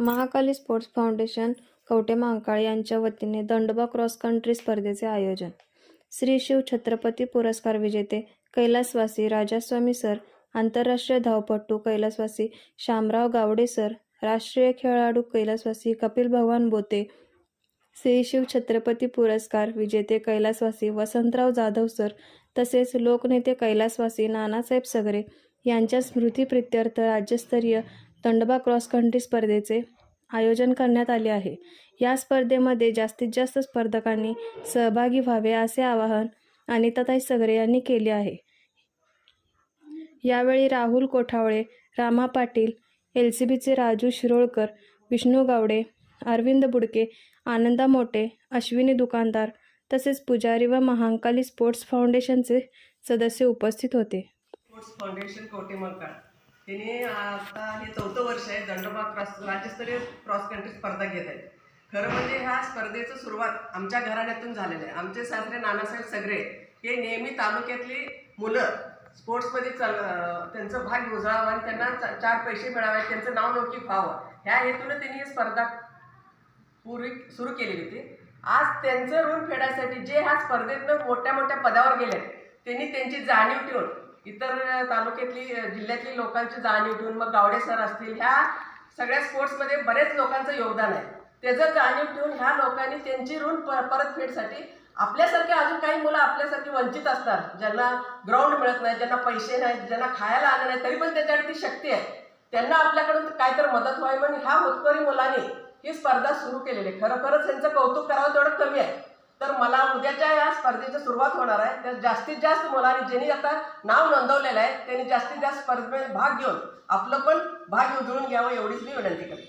Mahakali sports foundation Kavathe Mahankal यांच्या वतीने Dandoba cross country स्पर्धेचे आयोजन. श्री शिव छत्रपती पुरस्कार विजेते कैलासवासी राजास्वामी सर आंतरराष्ट्रीय धावपटू कैलासवासी शामराव गावडे सर राष्ट्रीय खेळाडू कैलासवासी कपिल भगवान बोते श्री शिव छत्रपती पुरस्कार विजेते कैलासवासी वसंतराव जाधव सर तसेच लोकनेते कैलासवासी नानासाहेब सगरे यांच्या स्मृतीप्रित्यर्थ राज्यस्तरीय दंडोबा क्रॉस कंट्री स्पर्धेचे आयोजन करण्यात आले आहे. या स्पर्धेमध्ये जास्तीत जास्त स्पर्धकांनी सहभागी व्हावे असे आवाहन अनिताताई सगरे यांनी केले आहे. यावेळी राहुल कोठावळे रामा पाटील एल सी बीचे राजू शिरोळकर विष्णू गावडे अरविंद बुडके आनंदा मोटे अश्विनी दुकानदार तसेच पुजारी व महांकाली स्पोर्ट्स फाउंडेशनचे सदस्य उपस्थित होते. स्पोर्ट्स फाउंडेशन तिने आता हे चौथं वर्ष आहे दंडोबा क्रॉस राज्यस्तरीय क्रॉस कंट्री स्पर्धा घेत आहे खरं म्हणजे ह्या स्पर्धेचं सुरुवात आमच्या घराण्यातून झालेलं आहे. आमचे सासरे नानासाहेब सगळे हे नेहमी तालुक्यातली मुलं स्पोर्ट्समध्ये चल त्यांचं भाग उजळावं आणि त्यांना चार पैसे मिळावे त्यांचं नाव लौकिक व्हावं. ह्या हेतूनं त्यांनी ही स्पर्धा पूर्वी सुरू केलेली होती. आज त्यांचं ऋण फेडायसाठी जे ह्या स्पर्धेतनं मोठ्या मोठ्या पदावर गेले त्यांनी त्यांची जाणीव ठेवून इतर तालुक्यातली जिल्ह्यातली लोकांची जाणीव ठेवून मग गावडे सर असतील ह्या सगळ्या स्पोर्ट्समध्ये बरेच लोकांचं योगदान आहे. त्याचं जाणीव ठेवून ह्या लोकांनी त्यांची ऋण पर परतफेडसाठी आपल्यासारखे अजून काही मुलं आपल्यासारखी वंचित असतात ज्यांना ग्राउंड मिळत नाही ज्यांना पैसे नाहीत ज्यांना खायला आलं नाही तरी पण त्याच्याकडे ती शक्ती आहे. त्यांना आपल्याकडून काहीतरी मदत व्हावी म्हणून ह्या होतकरी मुलांनी ही स्पर्धा सुरू केलेली आहे. खरोखरच त्यांचं कौतुक करावं तेवढं कमी आहे. तर मला उद्याच्या या स्पर्धेची सुरुवात होणार आहे. तर जास्तीत जास्त मुलांनी ज्यांनी आता नाव नोंदवलेलं आहे त्यांनी जास्तीत जास्त स्पर्धेत भाग घेऊन आपलं पण भाग उधळून घ्यावं एवढीच मी विनंती करते